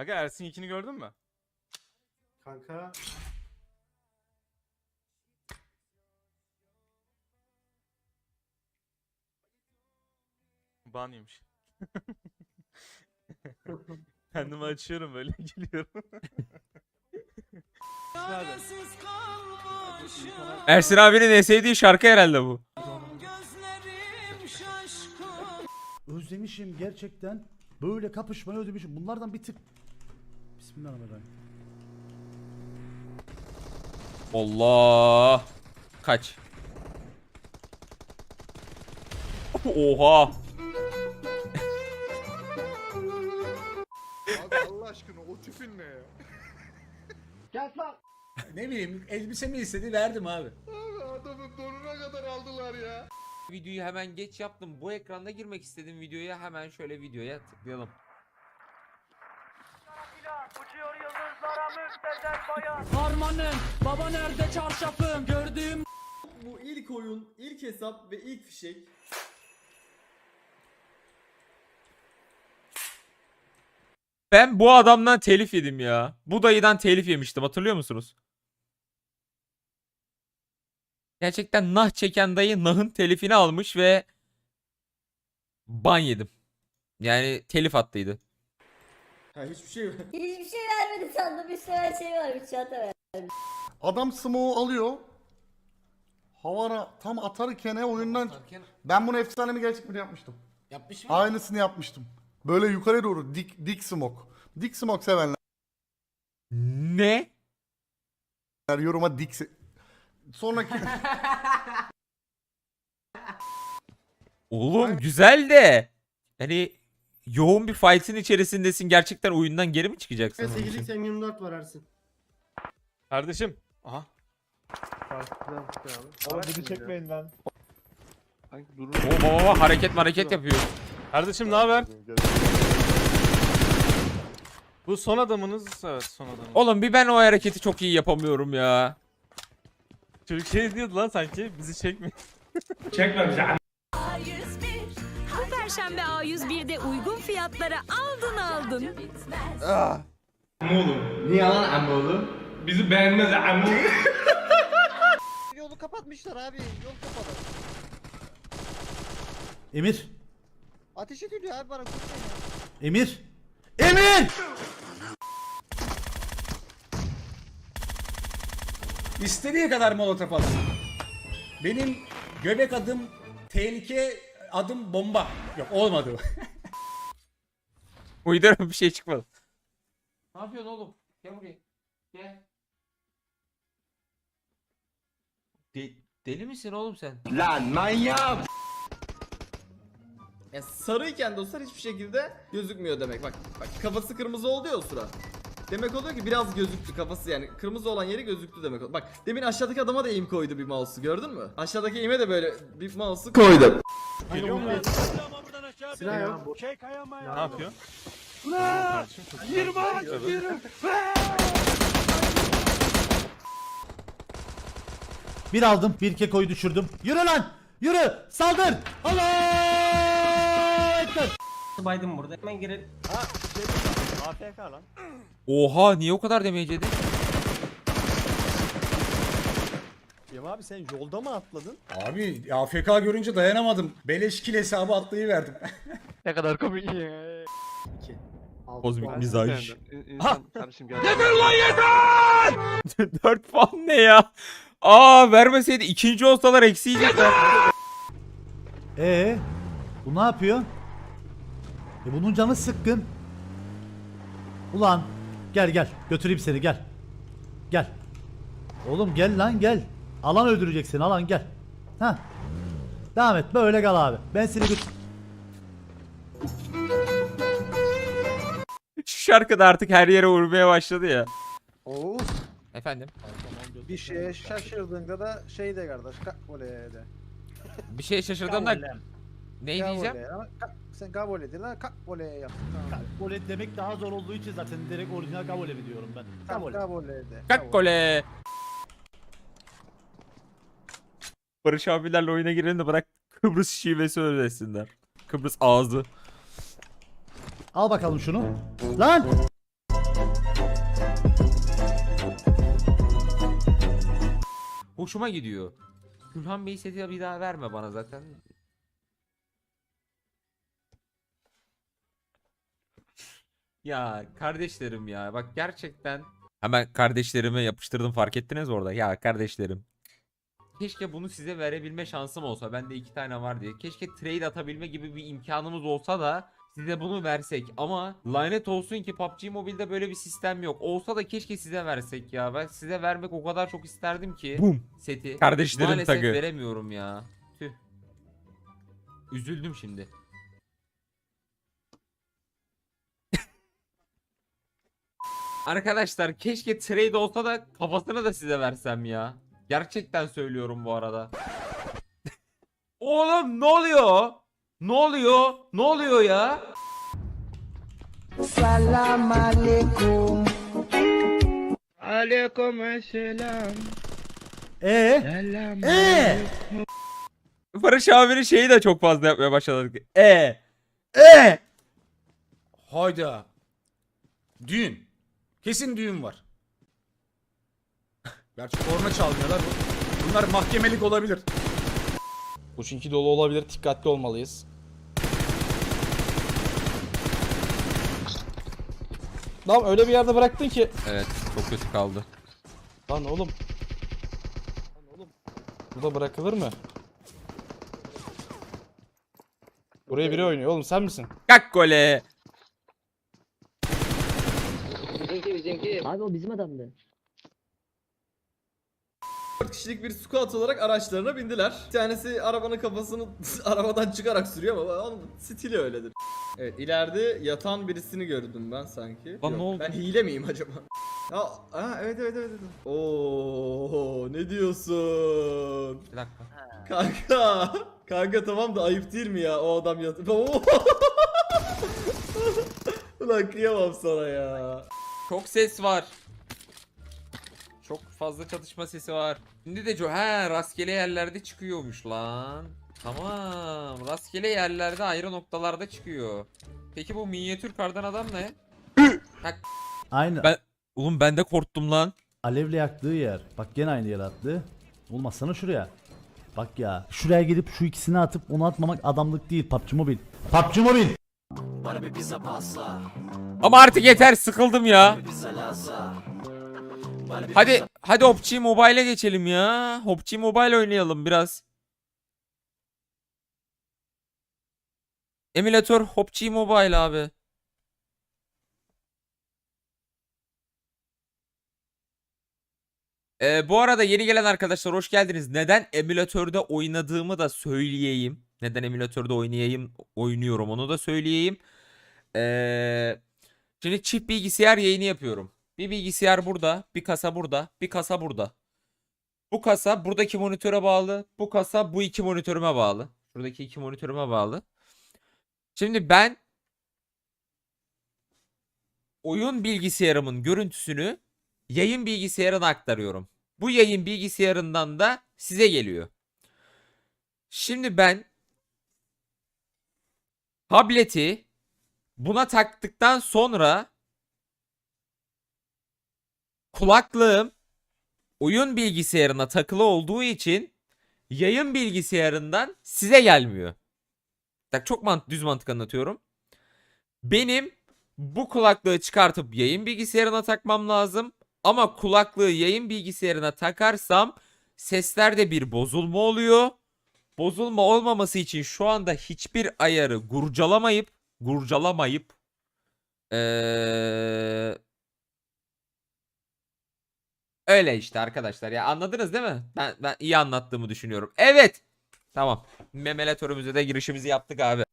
Aga Ersin ikini gördün mü? Kanka Ban yemiş. Kendimi açıyorum böyle gülüyorum. Ersin abinin en sevdiği şarkı herhalde bu. Özlemişim gerçekten. Böyle kapışmayı özlemişim. Bunlardan bir tık. Bismillahirrahmanirrahim. Allah. Kaç. Oha. Abi Allah aşkına o tipin ne ya? Ne bileyim elbise mi istedi verdim abi. Abi adamın donuna kadar aldılar ya. Videoyu hemen geç yaptım. Bu ekranda girmek istediğim videoya hemen şöyle videoya tıklayalım. Harmanım, baba nerede çarşafım gördüğüm Bu ilk oyun, ilk hesap ve ilk fişek. Ben bu adamdan telif yedim ya. Bu dayıdan telif yemiştim hatırlıyor musunuz? Gerçekten nah çeken dayı nahın telifini almış ve ban yedim. Yani telif attıydı. Ha hiçbir şey Hiçbir şey vermedi sandım. Bir sürü şey varmış çanta ver. Adam smoke'u alıyor. Havara tam atarken oyundan... Ben bunu efsane mi gerçek mi yapmıştım. Yapmış mı? Aynısını yapmıştım. Böyle yukarı doğru dik dik smoke. Dik smoke sevenler Ne? yoruma dik se- Sonraki Oğlum güzel de. Yani yoğun bir fight'in içerisindesin. Gerçekten oyundan geri mi çıkacaksın? için? 8x M24 var Ersin. Kardeşim. Aha. Oğlum bizi çekmeyin lan. Oo, baba baba hareket hareket yapıyor. Kardeşim ne haber? Bu son adamınız. Evet son adamınız. Oğlum bir ben o hareketi çok iyi yapamıyorum ya. Şey diyordu lan sanki bizi çekmeyin. Bu perşembe A101'de uygun fiyatlara aldın aldın. Yolu kapatmışlar abi. Yol kapalı. Emir. Ateş ediliyor abi bana. Emir. Emir! İstediği kadar molotof atsın. Benim göbek adım tehlike adım bomba. Yok olmadı. Uydurma bir şey çıkmadı. Ne yapıyorsun oğlum? Gel buraya. Gel. De- deli misin oğlum sen? Ya sarıyken dostlar hiçbir şekilde gözükmüyor demek. Bak bak kafası kırmızı oldu ya o sıra. Demek oluyor ki biraz gözüktü kafası yani kırmızı olan yeri gözüktü demek. oluyor. Bak demin aşağıdaki adama da aim koydu bir mouse'u gördün mü? Aşağıdaki aim'e de böyle bir mouse'u koydu. Silah yok. Ne yapıyor? Kardeşim, çok güzel. Bir aldım. Bir kekoyu düşürdüm. Yürü lan! Yürü! Saldır! Allah! Baydım burada hemen girelim. Oha niye o kadar damage yedi? Yem abi sen yolda mı atladın? Abi AFK görünce dayanamadım. Beleş kill hesabı atlayıverdim. Ne kadar komik ya. Kozmik mizaj. İnsan kardeşim gel. 4 puan ne ya? Aa vermeseydi ikinci olsalar eksi yiyecekler. Ee, bu ne yapıyor? E bunun canı sıkkın. Ulan gel gel götüreyim seni gel. Gel. Oğlum gel lan gel. Alan öldürecek seni alan gel. Ha. Devam et böyle kal abi. Ben seni götür... Şu şarkıda artık her yere vurmaya başladı ya. Oğuz Efendim? bir şeye şaşırdığında da şey de kardeş kabul de. Bir şey şaşırdım da ne diyeceğim? Ka- Sen gavole de lan kakvole yap. Tamam. Kabul demek daha zor olduğu için zaten direkt orijinal kabul evi diyorum ben. Kabul. Gavole de. Kakkole. Barış abilerle oyuna girelim de bırak Kıbrıs şivesi öğrensinler. Kıbrıs ağzı. Al bakalım şunu. Lan! Hoşuma gidiyor. Gülhan Bey seti bir daha verme bana zaten. Ya kardeşlerim ya bak gerçekten hemen kardeşlerime yapıştırdım fark ettiniz mi orada? Ya kardeşlerim Keşke bunu size verebilme şansım olsa bende iki tane var diye. Keşke trade atabilme gibi bir imkanımız olsa da size bunu versek. Ama lanet olsun ki PUBG Mobile'de böyle bir sistem yok. Olsa da keşke size versek ya. Ben size vermek o kadar çok isterdim ki Bum. seti. Kardeşlerim maalesef tagı. veremiyorum ya. Tüh. Üzüldüm şimdi Arkadaşlar keşke trade olsa da kafasını da size versem ya. Gerçekten söylüyorum bu arada. Oğlum ne oluyor? Ne oluyor? Ne oluyor ya? Ee? Ee? Barış abinin şeyi de çok fazla yapmaya başladık. E. E. Hayda. Düğün. Kesin düğün var. Gerçi korna çalmıyorlar. Bunlar mahkemelik olabilir. Bu çünkü dolu olabilir. Dikkatli olmalıyız. Lan öyle bir yerde bıraktın ki. Evet çok kötü kaldı. Lan oğlum. Lan oğlum. Burada bırakılır mı? Buraya biri oynuyor oğlum sen misin? Kalk gole. Abi o bizim adamdı. 4 kişilik bir squad olarak araçlarına bindiler. Bir tanesi arabanın kafasını arabadan çıkarak sürüyor ama onun stili öyledir. Evet ileride yatan birisini gördüm ben sanki. Lan ne oldu? Ben hile miyim acaba? Ya, ha, evet evet evet. evet. Oo ne diyorsun? Bir dakika. Kanka. Kanka tamam da ayıp değil mi ya o adam yat. Oo. Ulan kıyamam sana ya. Çok ses var. Çok fazla çatışma sesi var. Şimdi de he rastgele yerlerde çıkıyormuş lan. Tamam. Rastgele yerlerde ayrı noktalarda çıkıyor. Peki bu minyatür kardan adam ne? Aynı. Ben- Oğlum ben de korktum lan. Alevle yaktığı yer. Bak gene aynı yere attı. Olmazsana şuraya. Bak ya. Şuraya gelip şu ikisini atıp onu atmamak adamlık değil. PUBG Mobile. PUBG Mobile. Ama artık yeter sıkıldım ya. Hadi hadi PUBG Mobile'e geçelim ya. PUBG Mobile oynayalım biraz. Emülatör PUBG Mobile abi. Ee, bu arada yeni gelen arkadaşlar hoş geldiniz. Neden emülatörde oynadığımı da söyleyeyim. Neden emülatörde oynayayım, oynuyorum onu da söyleyeyim. Ee, şimdi çift bilgisayar yayını yapıyorum. Bir bilgisayar burada, bir kasa burada, bir kasa burada. Bu kasa buradaki monitöre bağlı, bu kasa bu iki monitörüme bağlı. Şuradaki iki monitörüme bağlı. Şimdi ben oyun bilgisayarımın görüntüsünü yayın bilgisayarına aktarıyorum. Bu yayın bilgisayarından da size geliyor. Şimdi ben tableti buna taktıktan sonra kulaklığım oyun bilgisayarına takılı olduğu için yayın bilgisayarından size gelmiyor. Bak çok mant düz mantık anlatıyorum. Benim bu kulaklığı çıkartıp yayın bilgisayarına takmam lazım. Ama kulaklığı yayın bilgisayarına takarsam seslerde bir bozulma oluyor. Bozulma olmaması için şu anda hiçbir ayarı gurcalamayıp gurcalamayıp ee, öyle işte arkadaşlar ya anladınız değil mi? Ben ben iyi anlattığımı düşünüyorum. Evet. Tamam. Memelatörümüze de girişimizi yaptık abi.